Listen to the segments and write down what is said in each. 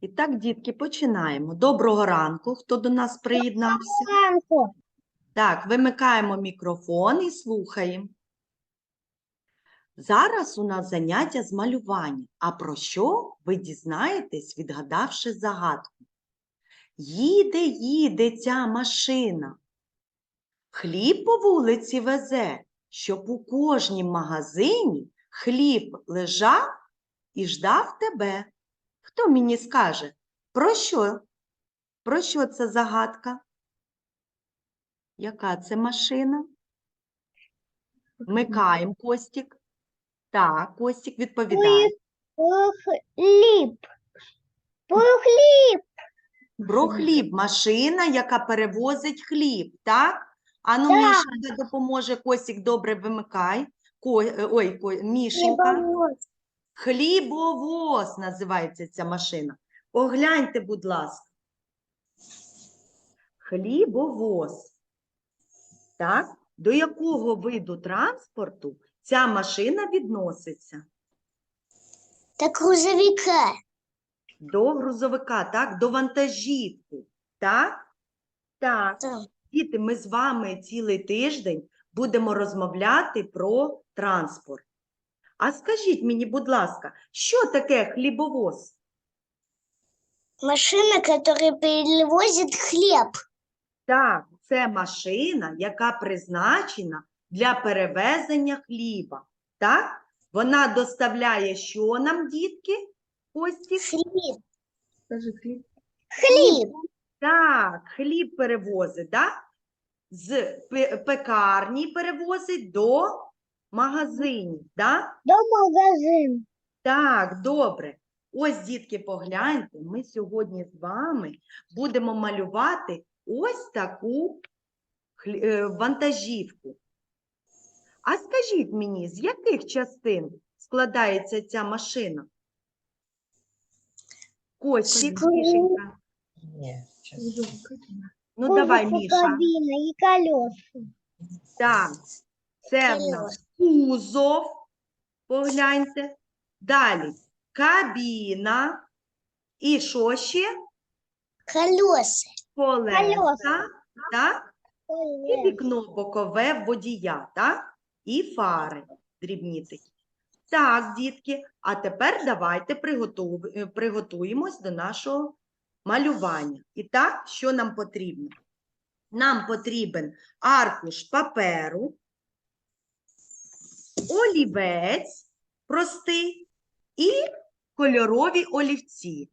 І так, дітки, починаємо. Доброго ранку, хто до нас приєднався. Ранку. Так, вимикаємо мікрофон і слухаємо. Зараз у нас заняття з малювання. А про що ви дізнаєтесь, відгадавши загадку? Їде, їде ця машина. Хліб по вулиці везе, щоб у кожнім магазині хліб лежав і ждав тебе. Хто мені скаже, про що? Про що це загадка? Яка це машина? Вмикаємо Костік. Так, Костік відповідає. Хліб. Про хліб. Про хліб. Машина, яка перевозить хліб, так? Ану, Так. Мішенька допоможе, Костік, добре вимикай. Ко... е, Ой, Ко... Мішенька. Хлібовоз. Хлібовоз називається ця машина. Погляньте, будь ласка. Хлібовоз. Так? До якого виду транспорту ця машина відноситься? Та грузовика. До грузовика, так? До вантажівки. Так? Так. Так. Діти, ми з вами цілий тиждень будемо розмовляти про транспорт. А скажіть мені, будь ласка, що таке хлібовоз? Машина, которая перевозит хлеб. Так, це машина, яка призначена для перевезення хліба. Так? Вона доставляє що нам, дітки? Костік? Хлеб. Скажи хліб. Хлеб. Так, хліб перевозить, так? З пе- пекарні перевозить до магазинів, так? До магазин. Так, добре. Ось, дітки, погляньте, ми сьогодні з вами будемо малювати ось таку е, вантажівку. А скажіть мені, з яких частин складається ця машина? Скажи. Мішенька. Ні, щас. Ну, давай, Міша. Кабина и колеса. Так, це в нас кузов. Погляньте. Далі кабіна. І що ще? Колеса. Колеса. Так? І вікно бокове водія, так? І фари дрібні такі. Так, дітки, а тепер давайте е, приготуємось до нашого малювання. І так, що нам потрібно? Нам потрібен аркуш паперу, олівець простий і кольорові олівці.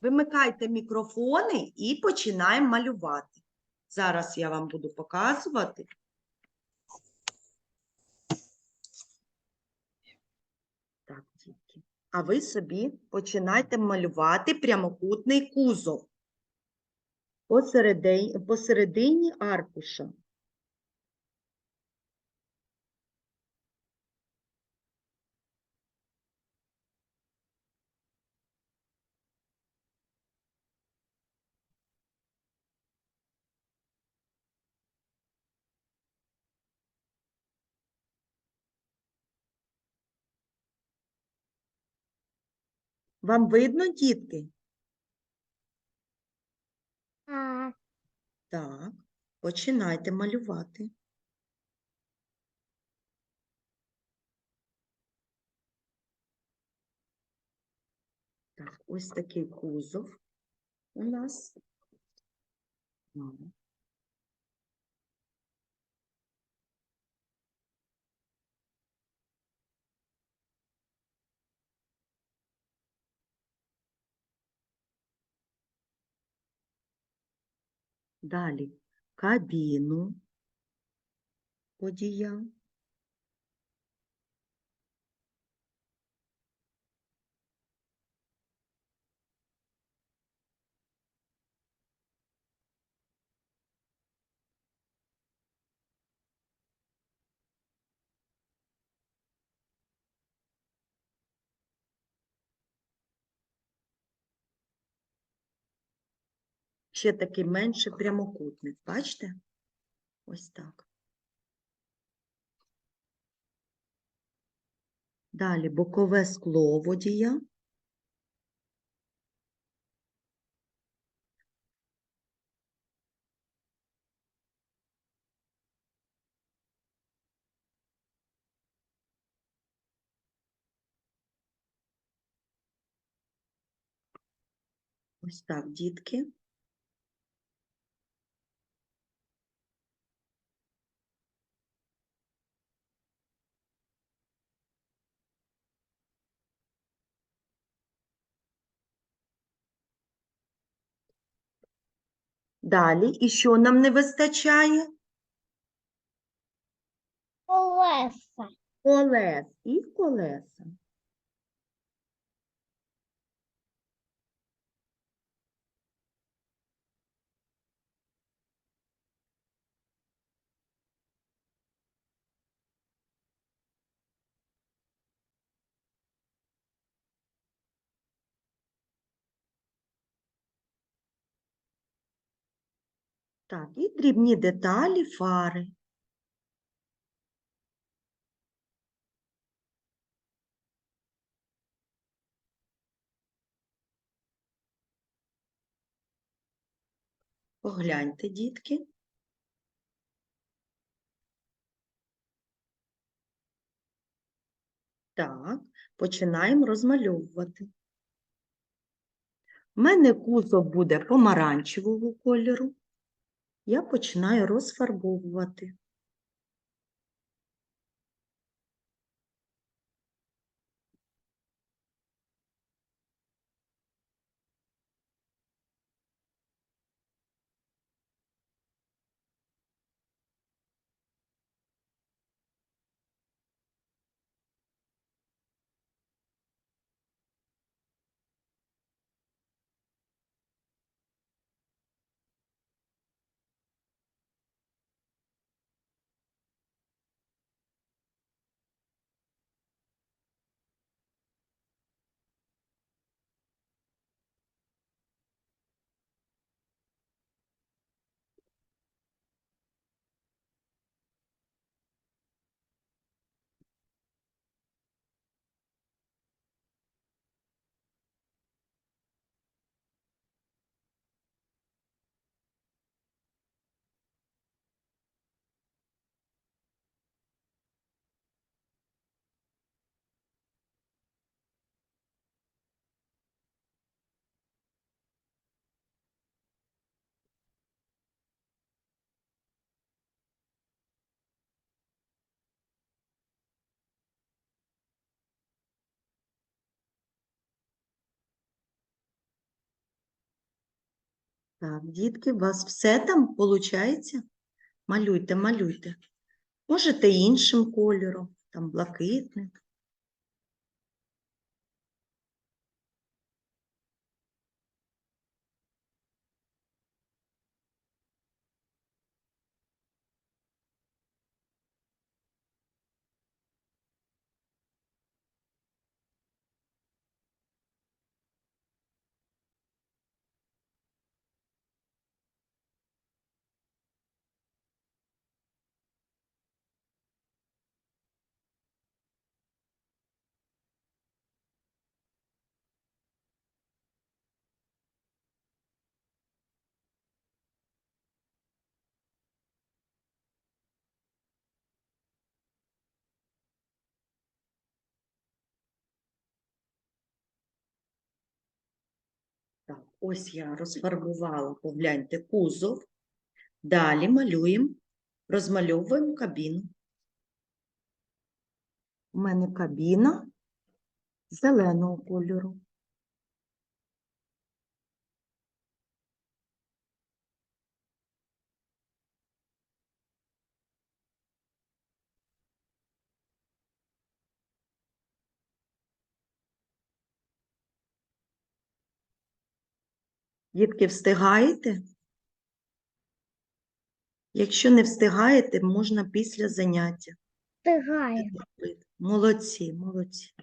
Вимикайте мікрофони і починаємо малювати. Зараз я вам буду показувати. Так, дітки. А ви собі починайте малювати прямокутний кузов посередині, аркуша. Вам видно, дітки? А, Так, починайте малювати. Так, ось такий кузов у нас. Далі кабіну водія. ще такий менший прямокутник, бачите? Ось так. Далі бокове скло водія. Ось так, дітки. Далі, і що нам не вистачає? Колеса. Колес і колеса. Так, і дрібні деталі, фари. Погляньте, дітки. Так, починаємо розмальовувати. У мене кузов буде помаранчевого кольору. Я починаю розфарбовувати. Так, дітки, у вас все там виходить? Малюйте, малюйте. Можете іншим кольором, там блакитним. Так, ось я розфарбувала, погляньте, кузов. Далі малюємо, розмальовуємо кабіну. У мене кабіна зеленого кольору. Дітки, встигаєте? Якщо не встигаєте, можна після заняття. Встигаєте. Молодці, молодці.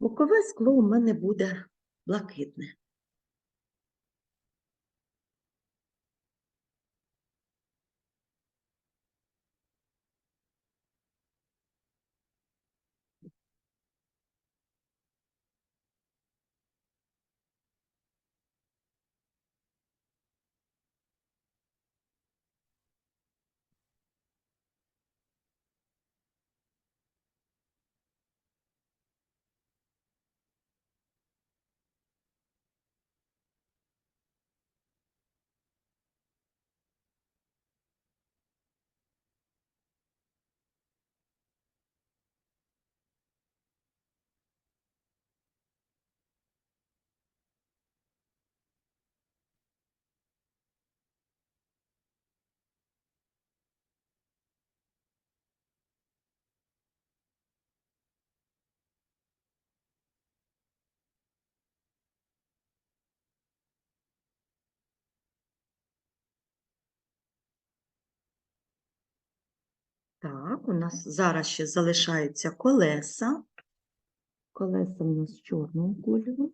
Бокове скло у мене буде блакитне. Так, у нас зараз ще залишаються колеса. Колеса у нас чорного кольору.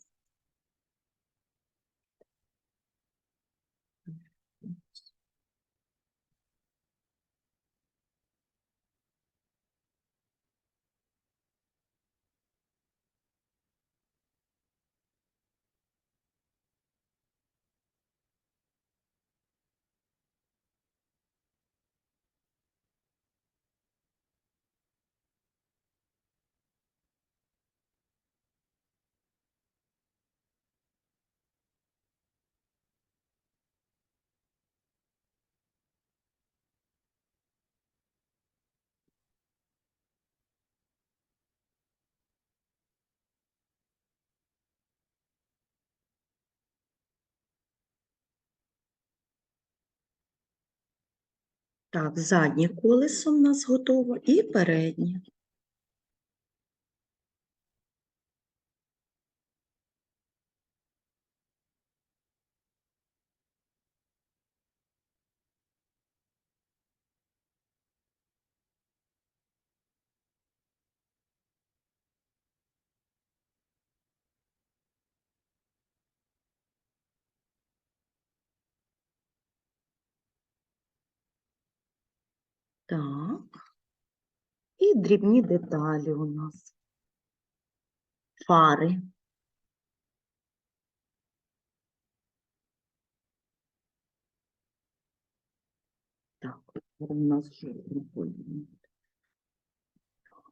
Так, заднє колесо в нас готово і переднє. Так. І дрібні деталі у нас. Фари. Так, у нас кольором.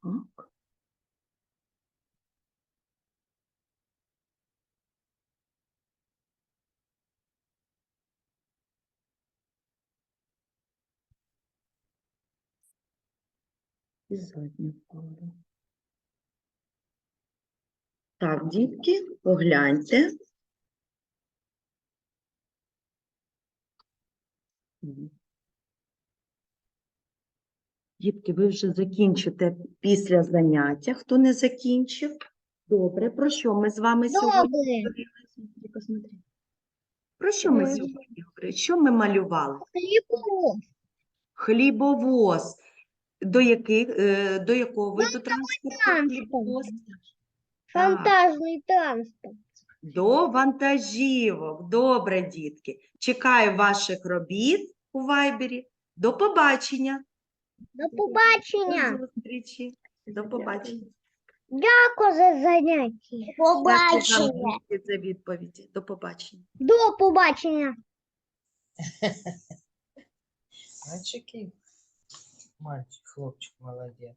Так. І задня фара. Так, дітки, погляньте. Дітки, ви вже закінчите після заняття. Хто не закінчив? Добре, про що ми з вами сьогодні говорили? Про що ми сьогодні говорили? Що ми малювали? Хлібово. Хлібовоз. До, яких, е, до якого виду транспорту? Фантажний транспорт. До вантажівок. Добре, дітки. Чекаю ваших робіт у Вайбері. До побачення. До побачення. До зустрічі. До побачення. Дякую за заняття. Дякую вам, дітки, за відповіді. До побачення. До побачення. Мальчики. Мальчик, хлопчик, молодец.